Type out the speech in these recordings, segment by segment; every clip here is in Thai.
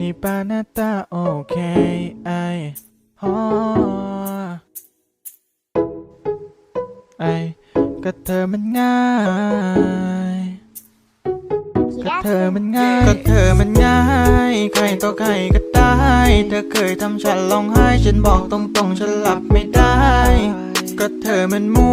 นี่ปานาตาโอเคไอฮอไอก็เธอมันง่ายก็เธอมันง่ายก็เธอมันง่าย ใครต่อใครก็ได้ เธอเคยทำฉันร้องไห้ ฉันบอกตรงๆ ฉันหลับไม่ได้ ก็เธอมันมั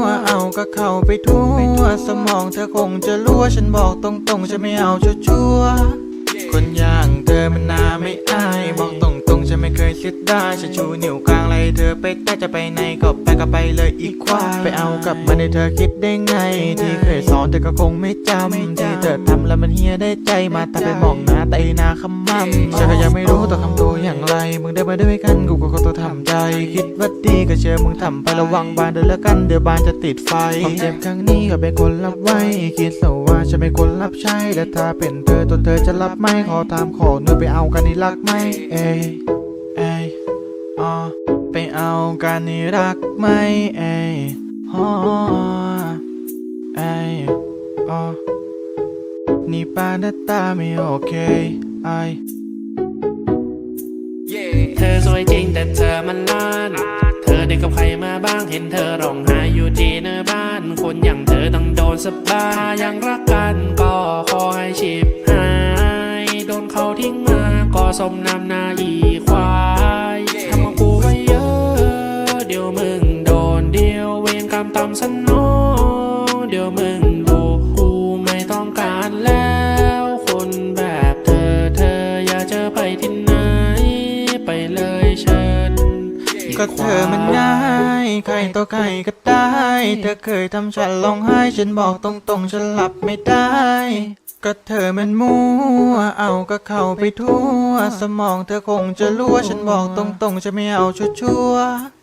วเอาก็เข้าไปทั่ว สมองเธอคงจะรู้ว่าฉันบอกตรงๆฉันไม่เอาชัวๆ คนอย่างเธอมันน่าไม่อายบอกตรงๆฉันไม่เคยเสียดายฉันชูนิ้วกลางไล่เธอไปแต่จะไปไหนก็ไปก็ไปเลยอีกควายไปเอากลับมาในเธอคิดได้ไง ที่เคยสอนเธอก็คงไม่จำที่เธอทำแล้วมันเฮียได้ใจมาแต่ไปมองหน้าแต่หนาคำมั่มฉันก็ยังไม่รู้ต้องทำตัวอย่างไรมึงได้มาด้วยกันกูก็ขอต้องทำใจ คิดว่าดีก็เชื่อมึงทำไประวังบานเดินแล้วกันเดี๋ยวบานจะติดไฟความเจ็บครั้งนี้ก็เป็นคนรับไว้คิดซะว่า ฉันเป็นคนรับใช้และถ้าเป็นเธอตัวเธอจะรับไหมขอตามขอเนื้อไปเอากันนี่รักไหมเอยเอยออไปเอากันนี่รักไหมเอยฮอเอยออนี่ปานาตาไม่โอเคไอเธอสวยจริงแต่เธอมันล้าน เธอได้กับใครมาบ้างเห็นเธอร้องไห้อยู่ที่หน้าบ้าน คนอย่างเธอต้องโดนสบายถ้ายังรักกันก็ขอให้ชิบหาย โดนเขาทิ้งมาก็สมน้ำหน้าอีควายทำมากูไว้เยอะ เดี๋ยวมึงโดนเดียวเวรกรรมตามสนองเดี๋ยวมึงรู้กูไม่ต้องการแล้ว ก็เธอมันง่ายใครต่อใครก็ได้ เธอเคยทำฉันร้องไห้ ฉันบอกตรงๆ ฉันหลับไม่ได้ ก็เธอมันมัวเอาก็เข้าไปทั่ว สมองเธอคงจะรู้ว่าฉันบอกตรงๆ จะไม่เอาชัวๆ